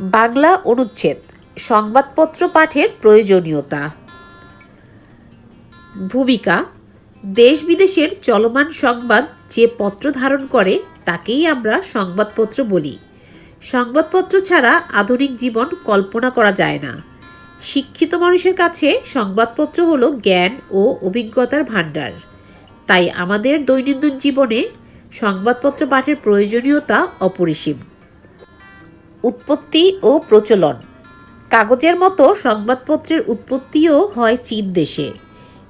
বাংলা অনুচ্ছেদ, সংবাদপত্র পাঠের প্রয়োজনীয়তা। ভূমিকা, দেশ বিদেশের চলমান সংবাদ যে পত্র ধারণ করে তাকেই আমরা সংবাদপত্র বলি। সংবাদপত্র ছাড়া আধুনিক জীবন কল্পনা করা যায় না। শিক্ষিত মানুষের কাছে সংবাদপত্র হল জ্ঞান ও অভিজ্ঞতার ভাণ্ডার। তাই আমাদের দৈনন্দিন জীবনে সংবাদপত্র পাঠের প্রয়োজনীয়তা অপরিসীম। উৎপত্তি ও প্রচলন। কাগজের মতো সংবাদপত্রের উৎপত্তিও হয় চীন দেশে।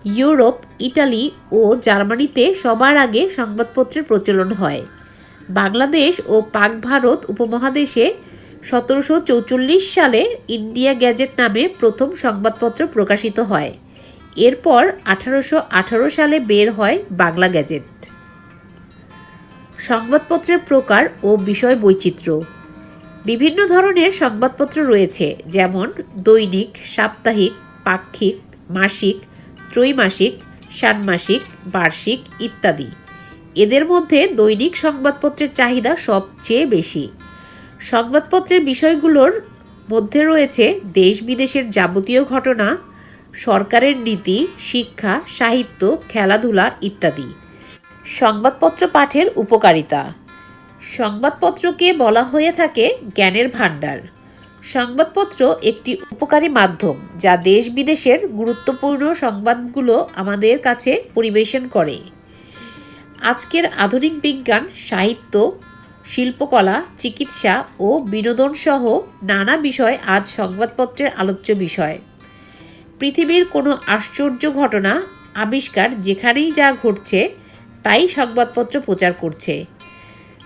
ইউরোপ, ইটালি ও জার্মানিতে সবার আগে সংবাদপত্রের প্রচলন হয়। বাংলাদেশ ও পাক ভারত উপমহাদেশে সতেরোশো চৌচল্লিশ সালে ইন্ডিয়া গ্যাজেট নামে প্রথম সংবাদপত্র প্রকাশিত হয়। এরপর আঠারোশো আঠারো সালে বের হয় বাংলা গ্যাজেট। সংবাদপত্রের প্রকার ও বিষয় বৈচিত্র্য। বিভিন্ন ধরনের সংবাদপত্র রয়েছে, যেমন দৈনিক, সাপ্তাহিক, পাক্ষিক, মাসিক, ত্রৈমাসিক, ষান্মাসিক, বার্ষিক ইত্যাদি। এদের মধ্যে দৈনিক সংবাদপত্রের চাহিদা সবচেয়ে বেশি। সংবাদপত্রের বিষয়গুলোর মধ্যে রয়েছে দেশ বিদেশের যাবতীয় ঘটনা, সরকারের নীতি, শিক্ষা, সাহিত্য, খেলাধুলা ইত্যাদি। সংবাদপত্র পাঠের উপকারিতা। সংবাদপত্রকে বলা হয়ে থাকে জ্ঞানের ভাণ্ডার। সংবাদপত্র একটি উপকারী মাধ্যম যা দেশ বিদেশের গুরুত্বপূর্ণ সংবাদগুলো আমাদের কাছে পরিবেশন করে। আজকের আধুনিক বিজ্ঞান, সাহিত্য, শিল্পকলা, চিকিৎসা ও বিনোদন সহ নানা বিষয় আজ সংবাদপত্রের আলোচ্য বিষয়। পৃথিবীর কোনো আশ্চর্য ঘটনা, আবিষ্কার যেখানেই যা ঘটছে, তাই সংবাদপত্র প্রচার করছে।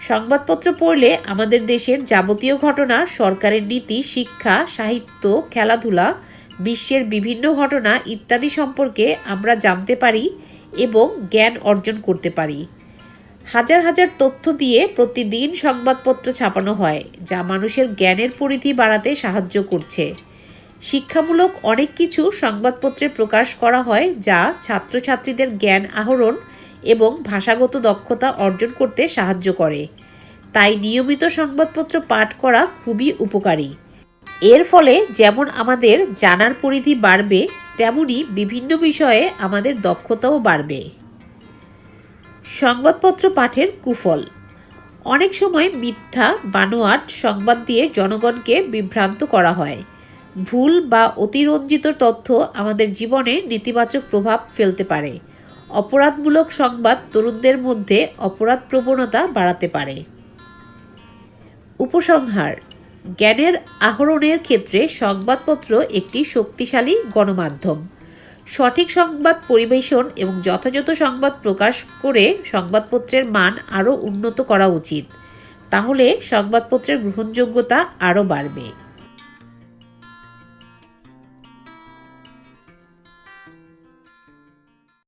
সংবাদপত্র পড়লে আমাদের দেশের যাবতীয় ঘটনা, সরকারের নীতি, শিক্ষা, সাহিত্য, খেলাধুলা, বিশ্বের বিভিন্ন ঘটনা ইত্যাদি সম্পর্কে আমরা জানতে পারি এবং জ্ঞান অর্জন করতে পারি। হাজার হাজার তথ্য দিয়ে প্রতিদিন সংবাদপত্র ছাপানো হয়, যা মানুষের জ্ঞানের পরিধি বাড়াতে সাহায্য করছে। শিক্ষামূলক অনেক কিছু সংবাদপত্রে প্রকাশ করা হয়, যা ছাত্রছাত্রীদের জ্ঞান আহরণ এবং ভাষাগত দক্ষতা অর্জন করতে সাহায্য করে। তাই নিয়মিত সংবাদপত্র পাঠ করা খুবই উপকারী। এর ফলে যেমন আমাদের জানার পরিধি বাড়বে, তেমনি বিভিন্ন বিষয়ে আমাদের দক্ষতাও বাড়বে। সংবাদপত্র পাঠের কুফল। অনেক সময় মিথ্যা, বানোয়াট সংবাদ দিয়ে জনগণকে বিভ্রান্ত করা হয়। ভুল বা অতিরঞ্জিত তথ্য আমাদের জীবনে নেতিবাচক প্রভাব ফেলতে পারে। অপরাধমূলক সংবাদ তরুণদের মধ্যে অপরাধ প্রবণতা বাড়াতে পারে। উপসংহার, জ্ঞানের আহরণের ক্ষেত্রে সংবাদপত্র একটি শক্তিশালী গণমাধ্যম। সঠিক সংবাদ পরিবেশন এবং যথাযথ সংবাদ প্রকাশ করে সংবাদপত্রের মান আরও উন্নত করা উচিত। তাহলে সংবাদপত্রের গ্রহণযোগ্যতা আরও বাড়বে।